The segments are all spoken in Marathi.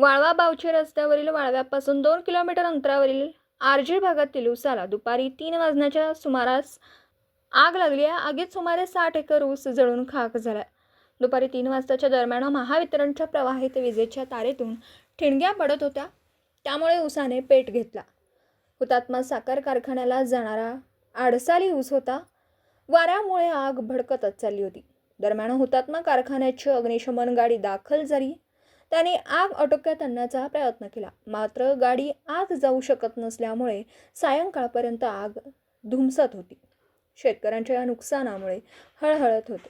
वाळवा बावचे रस्त्यावरील वाळव्यापासून दोन किलोमीटर अंतरावरील आरजी भागातील उसाला दुपारी तीन वाजण्याच्या सुमारास आग लागली. आहे आगीत सुमारे साठ एकर ऊस जळून खाक झाला. दुपारी तीन वाजताच्या दरम्यान महावितरणच्या प्रवाहित विजेच्या तारेतून ठिणग्या पडत होत्या. त्यामुळे ऊसाने पेट घेतला. हुतात्मा साखर कारखान्याला जाणारा आडसाली ऊस होता. वाऱ्यामुळे आग भडकतच चालली होती. दरम्यान हुतात्मा कारखान्याची अग्निशमन गाडी दाखल झाली. त्याने आग आटोक्यात आणण्याचा प्रयत्न केला. मात्र गाडी आत जाऊ शकत नसल्यामुळे सायंकाळपर्यंत आग धुमसत होती. शेतकऱ्यांच्या या नुकसानामुळे हळहळत होते.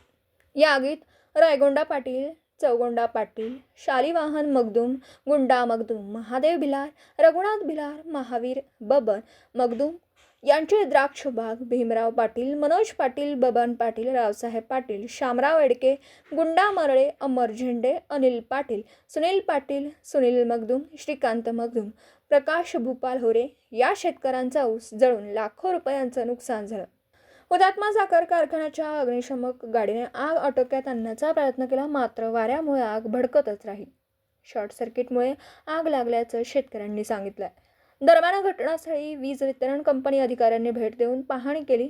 या आगीत रायगोंडा पाटील चौगोंडा पाटील शालिवाहन मगदूम गुंडा मगदूम महादेव भिलार रघुनाथ भिलार महावीर बबन मगदूम यांचे द्राक्ष बाग भीमराव पाटील मनोज पाटील बबन पाटील रावसाहेब पाटील शामराव एडके गुंडा मरळे अमर झेंडे अनिल पाटील सुनील पाटील सुनील मगदूम श्रीकांत मगदूम प्रकाश भूपाल होरे या शेतकऱ्यांचा ऊस जळून लाखो रुपयांचं नुकसान झालं. हुतात्मा साखर कारखान्याच्या अग्निशमक गाडीने आग आटोक्यात आणण्याचा प्रयत्न केला मात्र वाऱ्यामुळे आग भडकतच राहील. शॉर्ट सर्किटमुळे आग लागल्याचं शेतकऱ्यांनी सांगितलं दरम्यान घटनास्थळी वीज वितरण कंपनी अधिकाऱ्यांनी भेट देऊन पाहणी केली.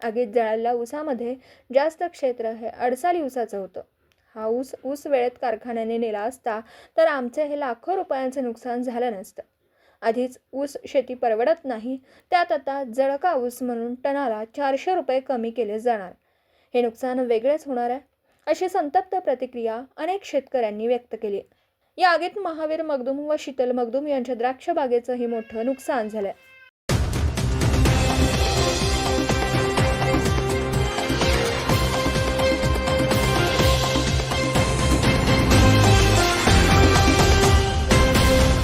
आगीत जळालेल्या ऊसामध्ये जास्त क्षेत्र हे अडसाली ऊसाचं होतं. हा ऊस ऊस वेळेत कारखान्याने नेला असता तर आमचे हे लाखो रुपयांचं नुकसान झालं नसतं. आधीच ऊस शेती परवडत नाही त्यात आता जळका ऊस म्हणून टनाला चारशे रुपये कमी केले जाणार. हे नुकसान वेगळेच होणार आहे अशी संतप्त प्रतिक्रिया अनेक शेतकऱ्यांनी व्यक्त केली. या आगीत महावीर मगदूम व शीतल मगदूम यांच्या द्राक्ष बागेचंही मोठं नुकसान झालं